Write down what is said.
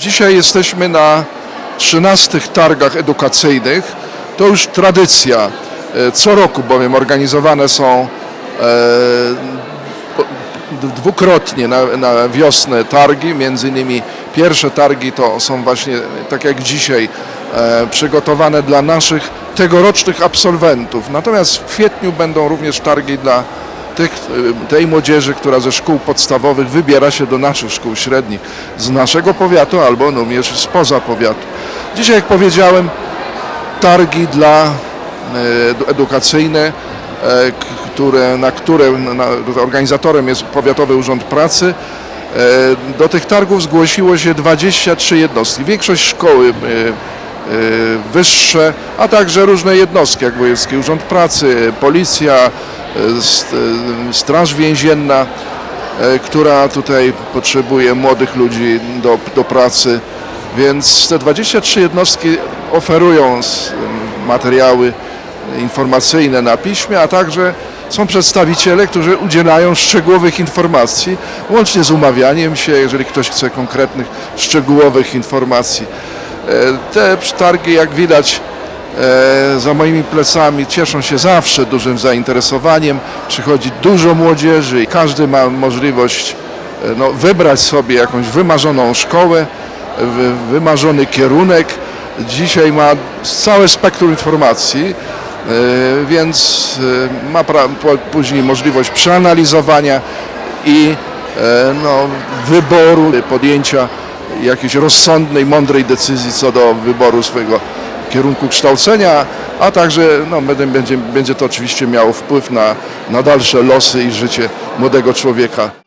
Dzisiaj jesteśmy na 13 targach edukacyjnych. To już tradycja. E, Co roku bowiem organizowane są e, dwukrotnie na, na wiosnę targi. Między innymi pierwsze targi to są właśnie, tak jak dzisiaj, e, przygotowane dla naszych tegorocznych absolwentów. Natomiast w kwietniu będą również targi dla tych, tej młodzieży, która ze szkół podstawowych wybiera się do naszych szkół średnich, z naszego powiatu albo również spoza powiatu. Dzisiaj, jak powiedziałem, targi dla e, edu- edukacyjne, e, które, na które na, organizatorem jest Powiatowy Urząd Pracy. E, Do tych targów zgłosiło się 23 jednostki. Większość szkoły wyższe, a także różne jednostki, jak Wojewódzki Urząd Pracy, Policja, Straż Więzienna, e, która tutaj potrzebuje młodych ludzi do, do pracy. Więc te 23 jednostki oferują materiały informacyjne na piśmie, a także są przedstawiciele, którzy udzielają szczegółowych informacji, łącznie z umawianiem się, jeżeli ktoś chce konkretnych, szczegółowych informacji. E, Te targi, jak widać, za moimi plecami cieszą się zawsze dużym zainteresowaniem. Przychodzi dużo młodzieży i każdy ma możliwość e, no, wybrać sobie jakąś wymarzoną szkołę, wy- wymarzony kierunek. Dzisiaj ma całe spektrum informacji, e, więc e, ma później możliwość przeanalizowania i e, no, wyboru, podjęcia jakiejś rozsądnej, mądrej decyzji co do wyboru swojego kierunku kształcenia, a także no, będzie, będzie, to oczywiście miało wpływ na, na dalsze losy i życie młodego człowieka.